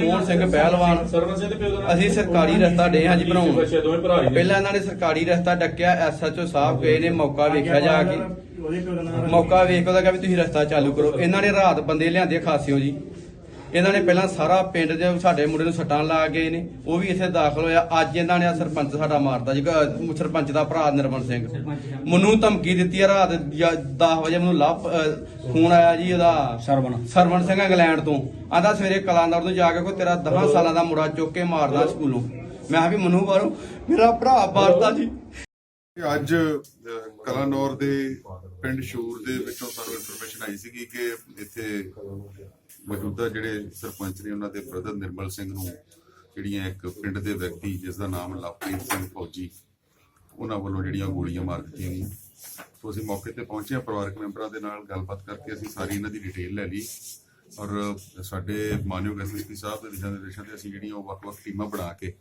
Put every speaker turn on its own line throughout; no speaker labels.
ਮੋਹਨ ਸਿੰਘ ਪਹਿਲਵਾਨ।
ਸਰਵਨ ਸਿੰਘ ਦੇ ਪਿਓ ਦਾ
ਅਸੀਂ ਸਰਕਾਰੀ ਰਸਤਾ ਡੇ ਹਾਂ ਜੀ ਬਣਾਉਣ। ਪਹਿਲਾਂ ਇਹਨਾਂ ਨੇ ਸਰਕਾਰੀ ਰਸਤਾ ਡੱਕਿਆ ਐਸਐਚਓ ਸਾਹਿਬ ਗਏ ਨੇ ਮੌਕਾ ਵੇਖਿਆ ਜਾ ਕੇ। ਮੌਕਾ ਵੇਖ ਉਹਦਾ ਕਿ ਵੀ ਤੁਸੀਂ ਰਸਤਾ ਚਾਲੂ ਕਰੋ। ਇਹਨਾਂ ਨੇ ਰਾਤ ਬੰਦੇ ਲਿਆਂਦੇ ਖਾਸਿਓ ਜੀ। ਇਹਨਾਂ ਨੇ ਪਹਿਲਾਂ ਸਾਰਾ ਪਿੰਡ ਦੇ ਸਾਡੇ ਮੁੰਡੇ ਨੂੰ ਸੱਟਾਂ ਲਾ ਗਏ ਨੇ ਉਹ ਵੀ ਇੱਥੇ ਦਾਖਲ ਹੋਇਆ। ਅੱਜ ਇਹਨਾਂ ਨੇ ਸਰਪੰਚ ਸਾਡਾ ਮਾਰਦਾ ਜੀ ਸਰਪੰਚ ਦਾ ਭਰਾ ਨਿਰਮਲ ਸਿੰਘ। ਮੈਨੂੰ ਧਮਕੀ ਦਿੱਤੀ ਆ ਰਾਤ 10 ਵਜੇ ਮੈਨੂੰ ਲੱਭ ਅਹ ਫੋਨ ਆਇਆ ਜੀ ਉਹਦਾ।
ਸਰਵਣ।
ਸਰਵਣ ਸਿੰਘ ਇੰਗਲੈਂਡ ਤੋਂ। ਆਂਦਾ ਸਵੇਰੇ ਕਲਾਨੌਰ ਤੋਂ ਜਾ ਕੇ ਕੋਈ ਤੇਰਾ 10 ਸਾਲਾਂ ਦਾ ਮੁੰਡਾ ਚੁੱਕ ਕੇ ਮਾਰਦਾ ਸਕੂਲੋਂ। ਮੈਂ ਕਿਹਾ ਵੀ ਮਨੂ ਬਾਹਰੋਂ ਮੇਰਾ ਭਰਾ ਮਾਰਦਾ ਜੀ।
ਕਿ ਅੱਜ ਕਲਾਨੌਰ ਦੇ ਪਿੰਡ ਸ਼ੂਰ ਦੇ ਵਿੱਚੋਂ ਸਾਨੂੰ ਇਨਫੋਰਮੇਸ਼ਨ ਆਈ ਸੀਗੀ ਕਿ ਇੱਥੇ ਮੌਜੂਦਾ ਜਿਹੜੇ ਸਰਪੰਚ ਨੇ ਉਹਨਾਂ ਦੇ ਬ੍ਰਦਰ ਨਿਰਮਲ ਸਿੰਘ ਨੂੰ, ਜਿਹੜੀਆਂ ਇੱਕ ਪਿੰਡ ਦੇ ਵਿਅਕਤੀ ਜਿਸ ਦਾ ਨਾਮ ਲਵਪ੍ਰੀਤ ਸਿੰਘ ਫੌਜੀ, ਉਹਨਾਂ ਵੱਲੋਂ ਜਿਹੜੀਆਂ ਗੋਲੀਆਂ ਮਾਰ ਦਿੱਤੀਆਂ ਗਈਆਂ। ਸੋ ਅਸੀਂ ਮੌਕੇ ਤੇ ਪਹੁੰਚੇ ਪਰਿਵਾਰਕ ਮੈਂਬਰਾਂ ਦੇ ਨਾਲ ਗੱਲਬਾਤ ਕਰਕੇ ਅਸੀਂ ਸਾਰੀ ਇਹਨਾਂ ਦੀ ਡਿਟੇਲ ਲੈ ਲਈ। ਔਰ ਸਾਡੇ ਮਾਨਯੋਗ ਐਸਐਸਪੀ ਸਾਹਿਬ ਦੇ ਦਿਸ਼ਾ ਨਿਰਦੇਸ਼ਾਂ ਤੇ ਅਸੀਂ ਜਿਹੜੀਆਂ ਉਹ ਵੱਖ-ਵੱਖ ਟੀਮਾਂ ਬਣਾ ਕੇ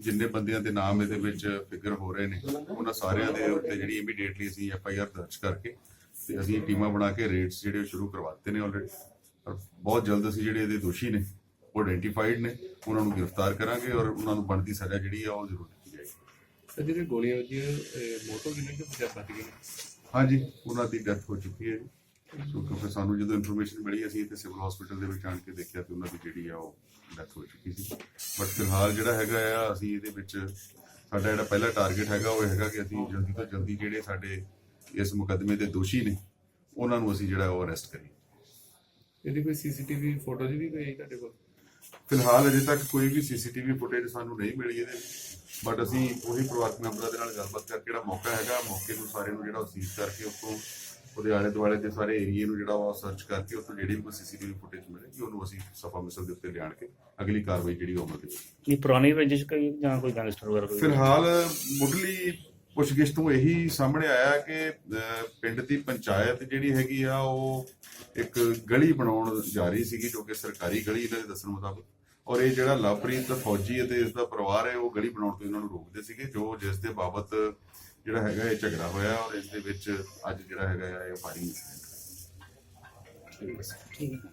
ਜਿੰਨੇ ਬੰਦਿਆਂ ਦੇ ਨਾਮ ਇਹਦੇ ਵਿੱਚ ਫਿਗਰ ਹੋ ਰਹੇ ਨੇ ਉਹਨਾਂ ਸਾਰਿਆਂ ਦੇ ਉੱਤੇ ਜਿਹੜੀ ਇਮੀਡੀਏਟਲੀ ਅਸੀਂ ਐਫ ਆਈ ਆਰ ਦਰਜ ਕਰਕੇ ਤੇ ਅਸੀਂ ਟੀਮਾਂ ਬਣਾ ਕੇ ਰੇਡਸ ਜਿਹੜੇ ਸ਼ੁਰੂ ਕਰਵਾ ਦਿੱਤੇ ਨੇ ਆਲਰੇਡੀ ਔਰ ਬਹੁਤ ਜਲਦ ਅਸੀਂ ਜਿਹੜੇ ਇਹਦੇ ਦੋਸ਼ੀ ਨੇ ਉਹ ਆਇਡੈਂਟੀਫਾਈਡ ਨੇ ਉਹਨਾਂ ਨੂੰ ਗ੍ਰਿਫਤਾਰ ਕਰਾਂਗੇ ਔਰ ਉਹਨਾਂ ਨੂੰ ਬਣਦੀ ਸਜ਼ਾ ਜਿਹੜੀ ਆ ਉਹ ਜ਼ਰੂਰ ਦਿੱਤੀ ਜਾਏਗੀ।
ਜਿਹੜੇ ਗੋਲੀਆਂ ਵੱਜੀਆਂ ਮੋਟੋ ਕਿੰਨੇ ਕਿ ਬਚ ਗਏ?
ਹਾਂਜੀ ਉਹਨਾਂ ਦੀ ਡੈਥ ਹੋ ਚੁੱਕੀ ਹੈ ਜੀ। ਕਿਉਂਕਿ ਸਾਨੂੰ ਜਦੋਂ ਇਨਫੋਰਮੇਸ਼ਨ ਮਿਲੀ ਅਸੀਂ ਇੱਥੇ ਸਿਵਲ ਹਸਪੀਟਲ ਦੇ ਵਿੱਚ ਆਣ ਕੇ ਦੇਖਿਆ ਤੇ ਉਹਨਾਂ ਦੀ ਜਿਹੜੀ ਆ ਉਹ ਡੈਥ ਹੋ ਚੁੱਕੀ ਸੀ। ਬਟ ਫਿਲਹਾਲ ਜਿਹੜਾ ਹੈਗਾ ਆ ਅਸੀਂ ਇਹਦੇ ਵਿੱਚ ਸਾਡਾ ਜਿਹੜਾ ਪਹਿਲਾ ਟਾਰਗੇਟ ਹੈਗਾ ਉਹ ਹੈਗਾ ਕਿ ਅਸੀਂ ਜਲਦੀ ਤੋਂ ਜਲਦੀ ਜਿਹੜੇ ਸਾਡੇ ਇਸ ਮੁਕੱਦਮੇ ਦੇ ਦੋਸ਼ੀ ਨੇ ਉਹਨਾਂ ਨੂੰ ਅਸੀਂ ਜਿਹੜਾ ਉਹ ਅਰੈਸਟ ਕਰੀਏ।
ਇਹਦੀ ਕੋਈ ਸੀਸੀਟੀਵੀ ਫੋਟੋ ਜੀ ਵੀ ਕੋਈ ਹੈ ਤੁਹਾਡੇ ਕੋਲ?
ਫਿਲਹਾਲ ਅਜੇ ਤੱਕ ਕੋਈ ਵੀ ਸੀਸੀਟੀਵੀ ਫੁਟੇਜ ਸਾਨੂੰ ਨਹੀਂ ਮਿਲੀ ਇਹਦੇ ਬਟ ਅਸੀਂ ਉਹੀ ਪਰਿਵਾਰਕ ਮੈਂਬਰਾਂ ਦੇ ਨਾਲ ਗੱਲਬਾਤ ਕਰਕੇ ਜਿਹੜਾ ਮੌਕਾ ਹੈਗਾ ਮੌਕੇ ਨੂੰ ਸਾਰੇ ਨੂੰ ਜਿਹੜਾ ਸੀਜ਼ ਕਰਕੇ ਉੱਥੋਂ ਉਹਦੇ ਆਲੇ ਦੁਆਲੇ ਦੇ ਸਾਰੇ ਏਰੀਏ ਨੂੰ ਜਿਹੜਾ ਉਹ ਸਰਚ ਕਰਕੇ ਉੱਥੋਂ ਜਿਹੜੀ ਵੀ ਕੋਈ ਸੀਸੀਟੀਵੀ ਫੁਟੇਜ ਮਿਲੇਗੀ ਉਹਨੂੰ ਅਸੀਂ ਸਫਾ ਮਿਸਲ ਦੇ ਉੱਤੇ ਲਿਆਣ ਕੇ ਅਗਲੀ ਕਾਰਵਾਈ ਜਿਹੜੀ ਉਹ ਅਮਲ ਵਿੱਚ
ਕੀ ਪੁਰਾਣੀ ਰੰਜਿਸ਼ ਕੋਈ ਜਾਂ ਕੋਈ ਗੈਂਗਸਟਰ ਵਗੈਰਾ ਕੋਈ?
ਫਿਲਹਾਲ ਮੁੱਢਲੀ ਪੁੱਛਗਿੱਛ ਤੋਂ ਇਹੀ ਸਾਹਮਣੇ ਆਇਆ ਕਿ ਪਿੰਡ ਦੀ ਪੰਚਾਇਤ ਜਿਹੜੀ ਹੈਗੀ ਆ ਉਹ ਇੱਕ ਗਲੀ ਬਣਾਉਣ ਜਾ ਰਹੀ ਸੀਗੀ ਜੋ ਕਿ ਸਰਕਾਰੀ ਗਲੀ ਇਹਨਾਂ ਦੇ ਦੱਸਣ ਮੁਤਾਬਕ। ਔਰ ਇਹ ਜਿਹੜਾ ਲਵਪ੍ਰੀਤ ਦਾ ਫੌਜੀ ਅਤੇ ਇਸ ਦਾ ਪਰਿਵਾਰ ਹੈ, ਉਹ ਗਲੀ ਬਣਾਉਣ ਤੋਂ ਇਹਨਾਂ ਨੂੰ ਰੋਕਦੇ ਸੀਗੇ, ਜੋ ਜਿਸ ਦੇ ਬਾਬਤ ਜਿਹੜਾ ਹੈਗਾ ਇਹ ਝਗੜਾ ਹੋਇਆ ਔਰ ਇਸ ਦੇ ਵਿੱਚ ਅੱਜ ਜਿਹੜਾ ਹੈਗਾ ਇਹ ਫਾਇਰਿੰਗ ਇਨਸੀਡੈਂਟ
ਠੀਕ ਹੈ।